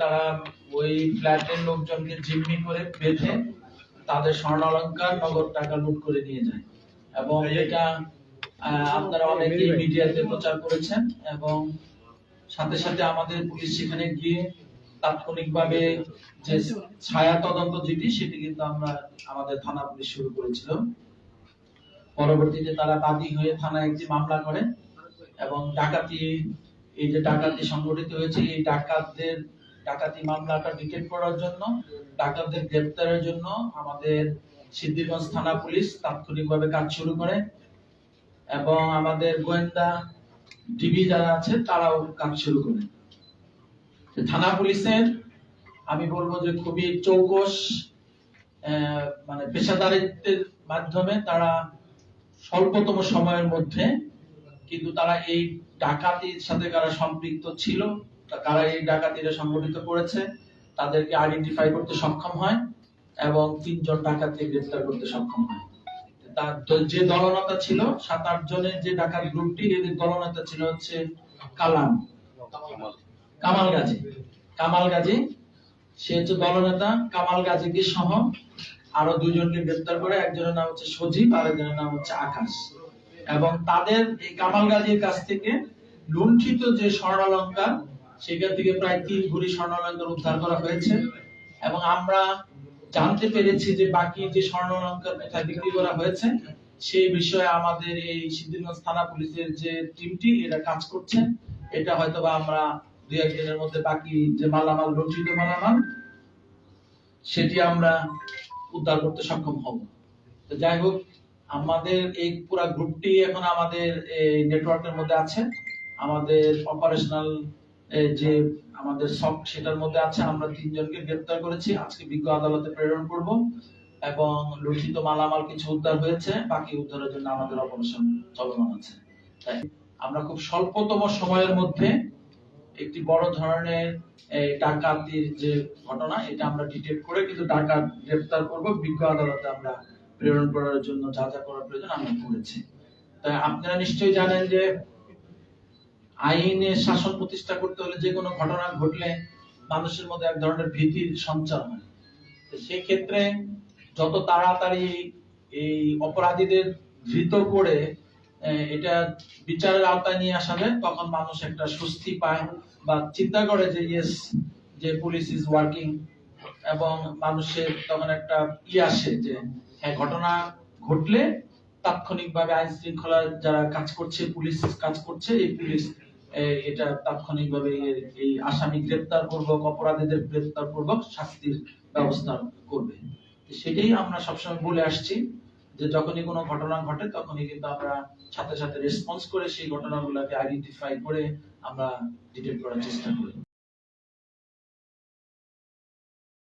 তারা ওই ফ্ল্যাটের লোকজনকে জিম্মি করে বেঁধে তাদের স্বর্ণালঙ্কার নগদ টাকা লুট করে নিয়ে যায়। এবং এটা আপনারা অনেকেই মিডিয়াতে প্রচার করেছেন এবং সাথে সাথে আমাদের পুলিশ সেখানে গিয়ে তাৎক্ষণিকভাবে যে ছায়া তদন্ত যেটি সেটি কিন্তু আমরা আমাদের থানা পুলিশ শুরু করেছিল। পরবর্তীতে তারা বাদী হয়ে থানায় একটি মামলা করে এবং ডাকাতি এই যে ডাকাতি সংগঠিত হয়েছে এই ডাকাতদের ডাকাতি মামলাটা ডিটেক্ট করার জন্য ডাকাতদের গ্রেপ্তারের জন্য আমাদের সিদ্ধিরগঞ্জ থানা পুলিশ তাৎক্ষণিকভাবে কাজ শুরু করে এবং আমাদের গোয়েন্দা ডিবি যারা আছে, তারাও কাজ শুরু করে। থানা পুলিশের, আমি বলব যে খুবই চৌকস মানে পেশাদারিত্বের মাধ্যমে তারা স্বল্পতম সময়ের মধ্যে, কিন্তু তারা এই ডাকাতির সাথে কারা সম্পৃক্ত ছিল কারা এই ডাকাতিটা সংগঠিত করেছে তাদেরকে আইডেন্টিফাই করতে সক্ষম হয় এবং তিনজন ডাকাতকে গ্রেফতার করতে সক্ষম হয়। তার যে দলনেতা ছিল সাত আট জনের যে ডাকাত গ্রুপটি এদের দলনেতা ছিল হচ্ছে কালাম। কামাল। গাজী। কামাল গাজী সে হচ্ছে দলনেতা কামাল গাজীকে সহ আরও দুইজনকে গ্রেফতার করে একজনের নাম হচ্ছে সজীব আর একজনের নাম হচ্ছে আকাশ। এবং তাদের এই কামাল গাজীর কাছ থেকে লুণ্ঠিত যে স্বর্ণালঙ্কার সেখান থেকে প্রায় তিন ভরি স্বর্ণালঙ্কার উদ্ধার করা হয়েছে। এবং আমরা জানতে পেরেছি যে বাকি যে স্বর্ণালঙ্কার কোথায় বিক্রি করা হয়েছে, সেই বিষয়ে আমাদের এই সিদ্ধিরগঞ্জ থানা পুলিশের যে টিমটি, এরা কাজ করছে। এটা হয়তো বা আমরা দুই একদিনের মধ্যে বাকি যে মালামাল, লুণ্ঠিত মালামাল, সেটি আমরা উদ্ধার করতে সক্ষম হব। তো যাই হোক, আমাদের এই পুরো গ্রুপটি এখন আমাদের এই নেটওয়ার্কের মধ্যে আছে। আমাদের অপারেশনাল যে আমাদের সব সেটার মধ্যে আছে, আমরা তিনজনকে গ্রেফতার করেছি। আজকে বিজ্ঞ আদালতে প্রেরণ করব এবং লুঠিত মালামাল কিছু উদ্ধার হয়েছে, বাকি উদ্ধারের জন্য আমাদের অপারেশন চলমান আছে। আমরা খুব স্বল্পতম সময়ের মধ্যে একটি বড় ধরনের ডাকাতির যে ঘটনা, এটা আমরা ডিটেক্ট করে কিন্তু ডাকাত গ্রেফতার করব। বিজ্ঞ আদালতে আমরা প্রেরণ করার জন্য যা যা করার প্রয়োজন আমরা করেছি। তাই আপনারা নিশ্চয়ই জানেন যে আইনের শাসন প্রতিষ্ঠা করতে হলে যে কোনো ঘটনা ঘটলে মানুষের মধ্যে এক ধরনের ভীতির সঞ্চার হয়। তো সেই ক্ষেত্রে যত তাড়াতাড়ি এই অপরাধীদের ধৃত করে এটা বিচারের আওতায় নিয়ে আসা যায়, তখন মানুষ একটা স্বস্তি পায় বা চিন্তা করে যে, ইয়েস, যে পুলিশ ইজ ওয়ার্কিং। এবং মানুষের তখন একটা ই আসে যে হ্যাঁ ঘটনা ঘটলে তাৎক্ষণিকভাবে আইন শৃঙ্খলা যারা কাজ করছে, পুলিশ কাজ করছে, এই পুলিশ এটা তাৎক্ষণিকভাবে এই আসামি গ্রেপ্তার পূর্বক অপরাধীদের গ্রেপ্তার পূর্বক শাস্তির ব্যবস্থা করবে। সেটাই আমরা সবসময় বলে আসছি, যে যখনই কোনো ঘটনা ঘটে, তখনই কিন্তু আমরা সাথে সাথে রেসপন্স করে সেই ঘটনাগুলোকে আইডেন্টিফাই করে আমরা ডিটেক্ট করার চেষ্টা করি।